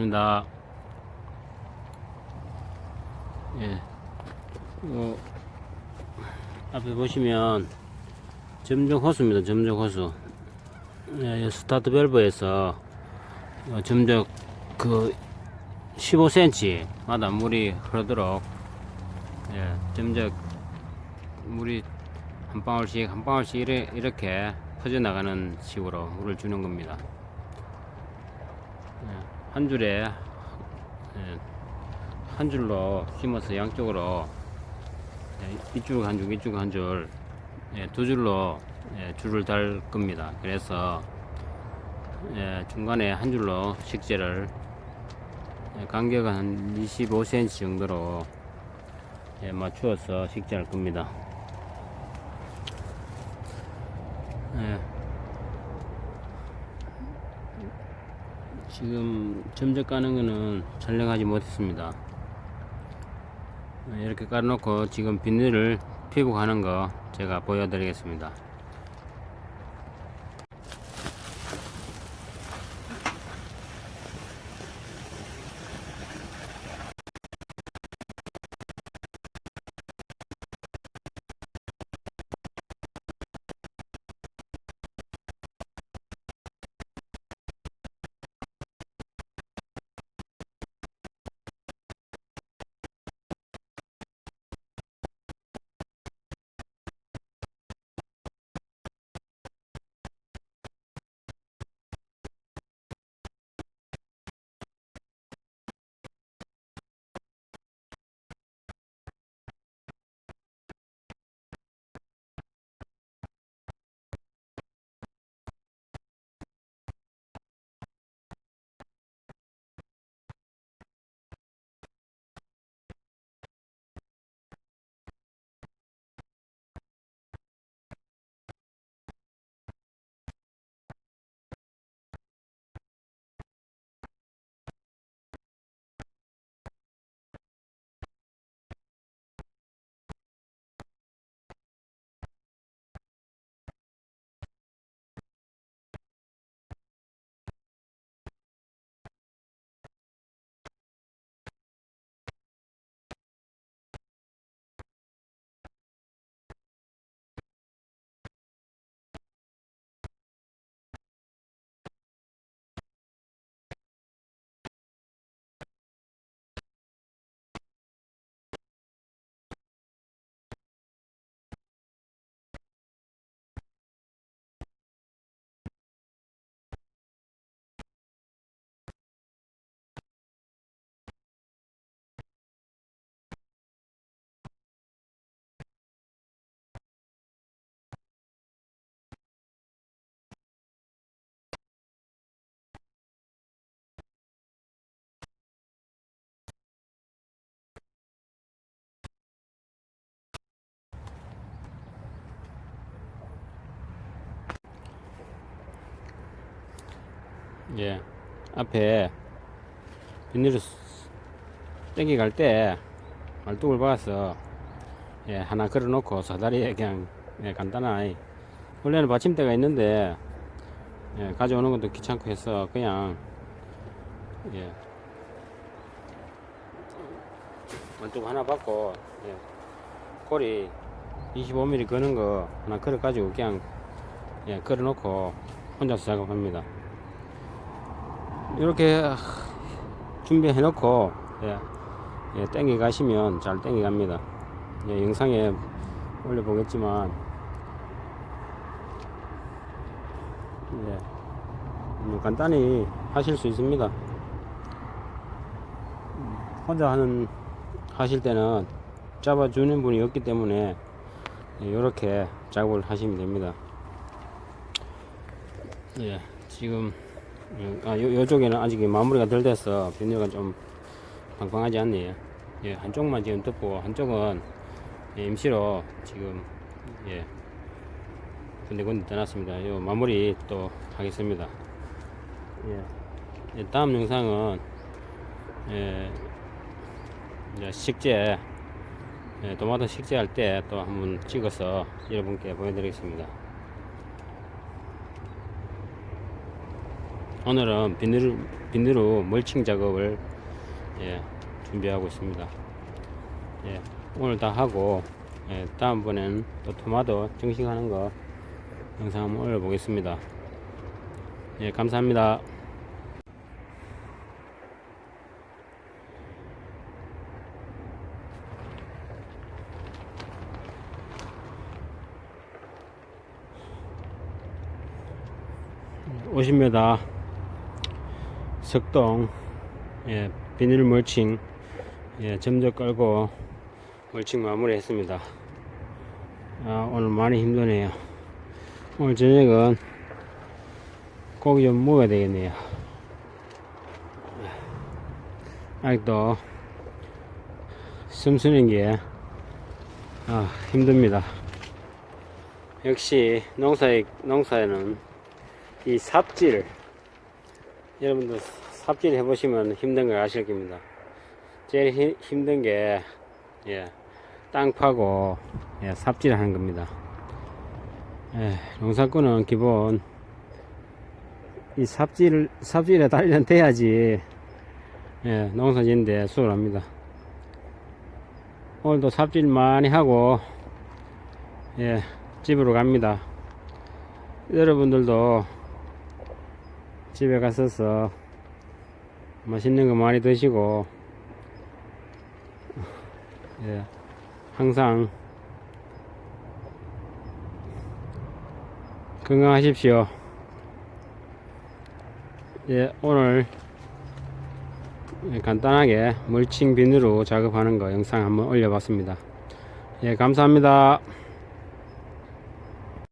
반갑습니다. 예. 어, 앞에 보시면 점정 호수입니다. 점정 호수. 예, 이 스타트 밸브에서 어, 점적 그 15cm마다 물이 흐르도록 예, 점적 물이 한 방울씩 한 방울씩 이래, 이렇게 퍼져나가는 식으로 물을 주는 겁니다. 예, 한 줄에 예, 한 줄로 심어서 양쪽으로 예, 이쪽 한 줄, 이쪽 한 줄, 예, 두 줄로 예, 줄을 달 겁니다. 그래서 예, 중간에 한 줄로 식재를 예, 간격은 한 25cm 정도로 예, 맞추어서 식재할 겁니다. 지금 점적 까는 거는 촬영하지 못했습니다. 예, 이렇게 깔아놓고 지금 비닐을 피고 가는 거 제가 보여드리겠습니다. 예, 앞에 비닐을 땡기 갈 때 말뚝을 박아서 예, 하나 걸어 놓고 사다리에 그냥 예, 간단하게. 원래는 받침대가 있는데 예, 가져오는 것도 귀찮고 해서 그냥 예, 말뚝 하나 받고 예, 꼬리 25mm 거는 거 하나 걸어 가지고 그냥 예, 걸어 놓고 혼자서 작업합니다. 이렇게 준비해 놓고 예, 예, 땡겨 가시면 잘 땡겨 갑니다. 예, 영상에 올려 보겠지만 예, 뭐 간단히 하실 수 있습니다. 혼자 하는 하실 때는 잡아주는 분이 없기 때문에 이렇게 작업을 하시면 됩니다. 예, 지금 음, 아, 요, 요쪽에는 아직 마무리가 덜 돼서 비닐가 좀 빵빵하지 않네요. 예, 한쪽만 지금 덮고, 한쪽은 예, 임시로 지금, 예, 군데군데 떠났습니다. 요 마무리 또 하겠습니다. 예, 예, 다음 영상은, 예, 식재, 예, 도마토 식재할 때 또 한번 찍어서 여러분께 보여드리겠습니다. 오늘은 비늘 비늘로 멀칭 작업을 예, 준비하고 있습니다. 예, 오늘 다 하고 예, 다음번엔 또 토마토 정식하는 거 영상 한번 올려보겠습니다. 예, 감사합니다. 오십 m 석동 예, 비닐 멀칭 예, 점적 깔고 멀칭 마무리 했습니다. 아, 오늘 많이 힘드네요. 오늘 저녁은 고기 좀 먹어야 되겠네요. 아직도 숨 쉬는 게 아, 힘듭니다. 역시 농사에, 농사에는 이 삽질 여러분들 삽질 해보시면 힘든 걸 아실 겁니다. 제일 히- 힘든 게 예, 땅 파고 예, 삽질 하는 겁니다. 예, 농사꾼은 기본 이 삽질 삽질에 단련 돼야지 예, 농사 짓는데 수월합니다. 오늘도 삽질 많이 하고 예, 집으로 갑니다. 여러분들도 집에 가셔서 맛있는 거 많이 드시고 예, 항상 건강하십시오. 예, 오늘 간단하게 멀칭 비누로 작업하는 거 영상 한번 올려봤습니다. 예, 감사합니다.